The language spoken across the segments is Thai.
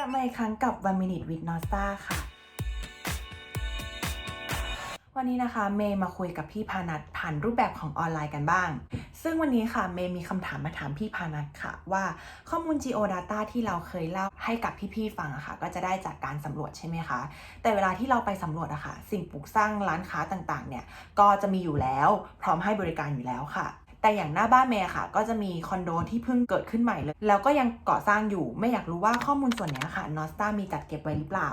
ลับมาอีกครั้งกับ One Minute with n o s t a ค่ะ วันนี้นะคะเมย์มาคุยกับพี่พานัทผ่านรูปแบบของออนไลน์กันบ้าง ซึ่งวันนี้ค่ะเมย์มีคำถามมาถามพี่พานัทค่ะ ว่าข้อมูล Geodata ที่เราเคยเล่าให้กับพี่ๆฟังอะค่ะ ก็จะได้จากการสำรวจใช่ไหมคะ แต่เวลาที่เราไปสำรวจอะค่ะ สิ่งปลูกสร้างร้านค้าต่างๆ เนี่ยก็จะมีอยู่แล้ว พร้อมให้บริการอยู่แล้วค่ะ แต่อย่างหน้าบ้านเมย์ค่ะ ก็จะมีคอนโดที่เพิ่งเกิดขึ้นใหม่เลย แล้วก็ยังก่อสร้างอยู่ ไม่อยากรู้ว่าข้อมูลส่วนนี้ค่ะนอสตามีจัดเก็บไว้หรือเปล่า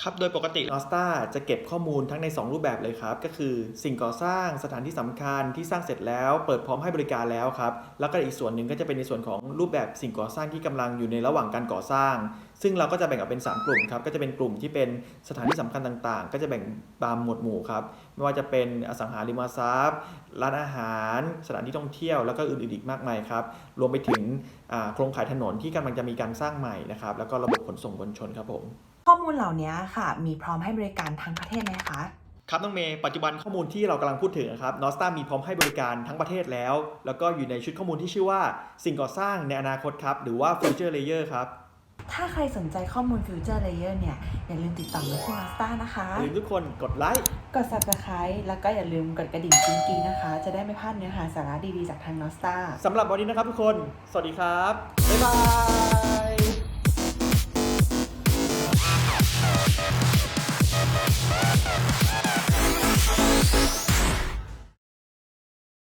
ครับโดยปกติ n o s t a จะเก็บข้อมูลทั้งใน 2 รูปแบบเลยครับ ก็คือสิ่งก่อสร้างสถานที่สำคัญที่สร้างเสร็จแล้ว เปิดพร้อมให้บริการแล้วครับ แล้วก็อีกส่วนหนึ่งก็จะเป็นในส่วนของรูปแบบสิ่งก่อสร้างที่กำลังอยู่ในระหว่างการก่อสร้าง ซึ่งเราก็จะแบ่งออกเป็น 3 กลุ่มครับ ก็จะเป็นกลุ่มที่เป็นสถานที่สำคัญต่างๆ ก็จะแบ่งตามหมวดหมู่ครับ ไม่ว่าจะเป็นอสังหาริมทรัพย์ ร้านอาหาร สถานที่ท่องเที่ยว แล้วก็อื่นๆอีกมากมายครับ รวมไปถึงโครงข่ายถนนที่กำลังจะมีการสร้างใหม่นะครับ แล้วก็ระบบขนส่งมวลชนครับผมข้อมูลเหล่านี้ค่ะ มีพร้อมให้บริการทั้งประเทศไหมคะครับน้องเมย์ปัจจุบันข้อมูลที่เรากำลังพูดถึงนะครับนอสตามีพร้อมให้บริการทั้งประเทศแล้ว แล้วก็อยู่ในชุดข้อมูลที่ชื่อว่าสิ่งก่อสร้างในอนาคตครับ หรือว่า Future Layer ครับถ้าใครสนใจข้อมูล Future Layer เนี่ย อย่าลืมติดต่อมาที่ n o s t a นะคะอย่าลืมทุกคนกดไลค์ กด subscribe แล้วก็อย่าลืมกดกระดิ่งกิ้งกิ้งๆนะคะ จะได้ไม่พลาดเนื้อหาสาระดี ๆ จากทาง n o s t a สำหรับวันนี้นะครับทุกคน สวัสดีครับ บ๊ายบาย